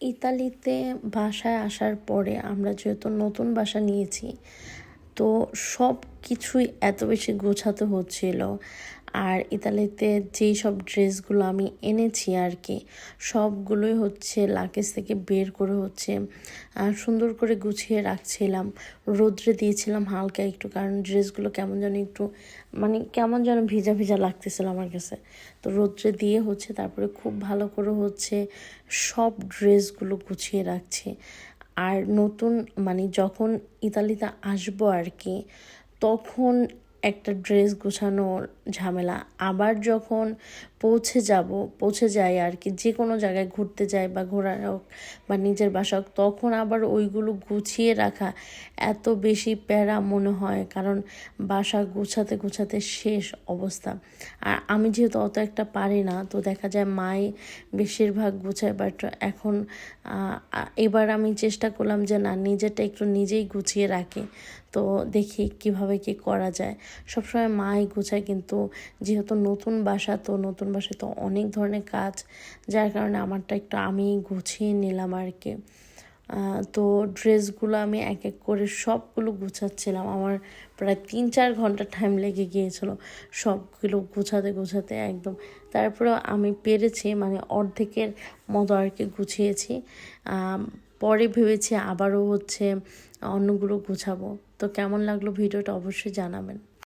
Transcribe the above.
ইতালিতে বাসায় আসার পরে আমরা যেহেতু নতুন বাসা নিয়েছি তো সব কিছুই এত বেশি গোছাতে হচ্ছিল। আর ইতালিতে যেই সব ড্রেসগুলো আমি এনেছি আর কি, সবগুলোই হচ্ছে লাকেজ থেকে বের করে হচ্ছে সুন্দর করে গুছিয়ে রাখছিলাম। রোদ্রে দিয়েছিলাম হালকা একটু, কারণ ড্রেসগুলো কেমন যেন একটু মানে কেমন যেন ভিজা ভিজা লাগতেছিল আমার কাছে। তো রোদ্রে দিয়ে হচ্ছে তারপরে খুব ভালো করে হচ্ছে সব ড্রেসগুলো গুছিয়ে রাখছি। আর নতুন মানে যখন ইতালিতে আসব আর কি তখন একটা ড্রেস গোছানোর ঝামেলা। আবার যখন পৌঁছে যাব, পৌঁছে যাই আর কি, যে কোনো জায়গায় ঘুরতে যাই বা ঘোরার হোক বা নিজের বাসা হোক, তখন আবার ওইগুলো গুছিয়ে রাখা এত বেশি প্যারা মনে হয়, কারণ বাসা গুছাতে গোছাতে শেষ অবস্থা। আর আমি যেহেতু অত একটা পারি না, তো দেখা যায় মাই বেশিরভাগ গুছায় বাট এখন এবার আমি চেষ্টা করলাম যে না, নিজেরটা একটু নিজেই গুছিয়ে রাখি। তো দেখি কীভাবে কি করা যায়। সবসময় মাই গোছায় কিন্তু যেহেতু নতুন বাসা, তো নতুন বাসায় তো অনেক ধরনের কাজ। যার কারণে আমারটা একটু আমি গুছিয়ে নিলাম আর কি তো ড্রেসগুলো আমি এক এক করে সবগুলো গুছাচ্ছিলাম। আমার প্রায় তিন চার ঘণ্টা টাইম লেগে গিয়েছিল সবগুলো গুছাতে গুছাতে একদম। তারপরে আমি পেরেছি মানে অর্ধেকের মতো আর কি গুছিয়েছি পরে ভেবেছি আবারও হচ্ছে অন্যগুলো গুছাবো। তো কেমন লাগল ভিডিওটা অবশ্যই জানাবেন।